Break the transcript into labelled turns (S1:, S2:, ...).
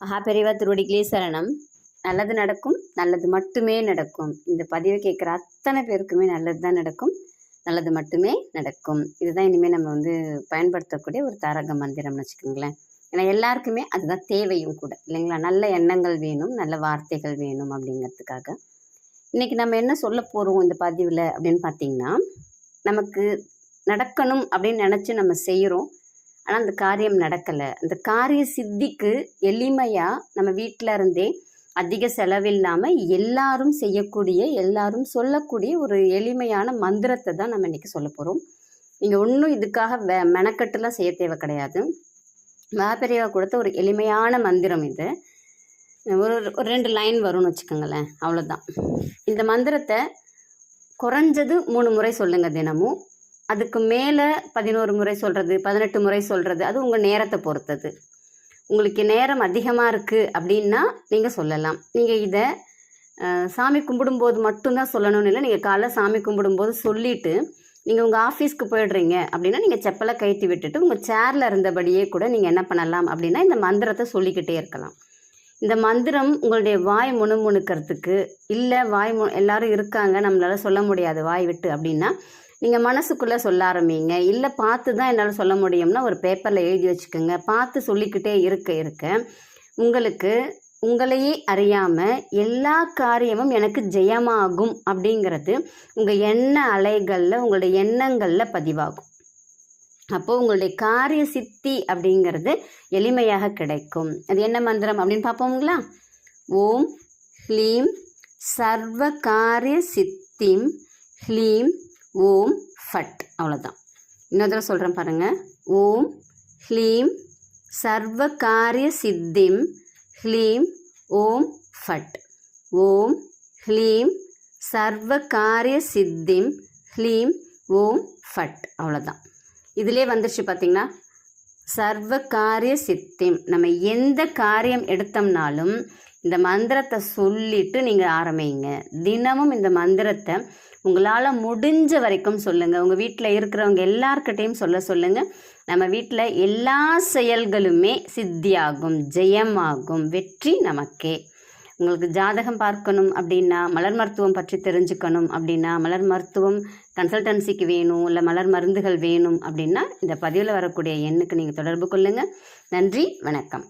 S1: மகாபெரிவா திருவடிகளே சரணம். நல்லது நடக்கும் நல்லது மட்டுமே நடக்கும். இந்த பதிவை கேட்குற அத்தனை பேருக்குமே நல்லது தான் நடக்கும் நல்லது மட்டுமே நடக்கும். இதுதான் இனிமேல் நம்ம வந்து பயன்படுத்தக்கூடிய ஒரு தாரக மந்திரம்னு வச்சுக்கோங்களேன். ஏன்னா எல்லாருக்குமே அதுதான் தேவையும் கூட இல்லைங்களா? நல்ல எண்ணங்கள் வேணும் நல்ல வார்த்தைகள் வேணும் அப்படிங்கிறதுக்காக. இன்றைக்கி நம்ம என்ன சொல்ல போகிறோம் இந்த பதிவில் அப்படின்னு பார்த்தீங்கன்னா நமக்கு நடக்கணும் அப்படின்னு நினச்சி நம்ம செய்கிறோம் ஆனால் அந்த காரியம் நடக்கலை. அந்த காரிய சித்திக்கு எளிமையாக நம்ம வீட்டில் இருந்தே அதிக செலவில்லாமல் எல்லாரும் செய்யக்கூடிய எல்லாரும் சொல்லக்கூடிய ஒரு எளிமையான மந்திரத்தை தான் நம்ம இன்றைக்கி சொல்ல போகிறோம் நீங்கள் ஒன்றும் இதுக்காக வெ மெனக்கட்டுலாம் செய்ய தேவை கிடையாது. மகாபெரியவா கொடுத்த ஒரு எளிமையான மந்திரம் இது. ஒரு ஒரு ரெண்டு லைன் வரும்னு வச்சுக்கோங்களேன். அவ்வளோதான் இந்த மந்திரத்தை குறைஞ்சது மூணு முறை சொல்லுங்கள் தினமும். அதுக்கு மேலே பதினோரு முறை சொல்கிறது பதினெட்டு முறை சொல்கிறது அது உங்கள் நேரத்தை பொறுத்தது. உங்களுக்கு நேரம் அதிகமாக இருக்குது அப்படின்னா நீங்கள் சொல்லலாம். நீங்கள் இதை சாமி கும்பிடும்போது மட்டும்தான் சொல்லணும்னு இல்லை நீங்கள் காலைல சாமி கும்பிடும்போது சொல்லிவிட்டு நீங்கள் உங்கள் ஆஃபீஸ்க்கு போயிடுறீங்க அப்படின்னா நீங்கள் செப்பலை கைட்டி விட்டுட்டு உங்கள் சேரில் இருந்தபடியே கூட நீங்கள் என்ன பண்ணலாம் அப்படின்னா இந்த மந்திரத்தை சொல்லிக்கிட்டே இருக்கலாம். இந்த மந்திரம் உங்களுடைய வாய் முணுமுணுக்கிறதுக்கு இல்லை வாய் மு எல்லாரும் இருக்காங்க நம்மளால் சொல்ல முடியாது வாய் விட்டு அப்படின்னா நீங்கள் மனசுக்குள்ளே சொல்ல ஆரம்பிங்க. இல்லை பார்த்து தான் என்னால் சொல்ல முடியும்னா ஒரு பேப்பரில் எழுதி வச்சுக்கோங்க. பார்த்து சொல்லிக்கிட்டே இருக்க இருக்க உங்களுக்கு உங்களையே அறியாமல் எல்லா காரியமும் எனக்கு ஜெயமாகும் அப்படிங்கிறது உங்கள் எண்ண அலைகளில் உங்களுடைய எண்ணங்களில் பதிவாகும். அப்போது உங்களுடைய காரிய சித்தி அப்படிங்கிறது எளிமையாக கிடைக்கும். அது என்ன மந்திரம் அப்படின்னு பார்ப்போங்களா ஓம் ஹ்லீம் சர்வ காரிய சித்திம் ஹ்லீம் ஓம் ஃபட். அவ்வளோதான் இன்னொரு தடவை சொல்கிறேன் பாருங்கள் ஓம் ஹ்லீம் சர்வ காரிய சித்திம். ஹ்லீம் ஓம் ஃபட். ஓம் ஹ்லீம் சர்வ காரிய சித்திம். ஹ்லீம் ஓம் ஃபட். அவ்வளோதான் இதிலே வந்துருச்சு பார்த்தீங்கன்னா சர்வ காரிய சித்திம். நம்ம எந்த காரியம் எடுத்தோம்னாலும் இந்த மந்திரத்தை சொல்லிட்டு நீங்கள் ஆரம்பிங்க. தினமும் இந்த மந்திரத்தை உங்களால் முடிஞ்ச வரைக்கும் சொல்லுங்கள் உங்கள் வீட்டில் இருக்கிறவங்க எல்லார்கிட்டையும் சொல்ல சொல்லுங்கள் நம்ம வீட்டில் எல்லா செயல்களுமே சித்தியாகும் ஜெயமாகும் வெற்றி நமக்கே. உங்களுக்கு ஜாதகம் பார்க்கணும் அப்படின்னா மலர் மருத்துவம் பற்றி தெரிஞ்சுக்கணும் அப்படின்னா மலர் மருத்துவம் கன்சல்டன்சிக்கு வேணும் இல்லை மலர் மருந்துகள் வேணும் அப்படின்னா இந்த பதிவில் வரக்கூடிய எண்ணுக்கு நீங்கள் தொடர்பு கொள்ளுங்கள் நன்றி வணக்கம்.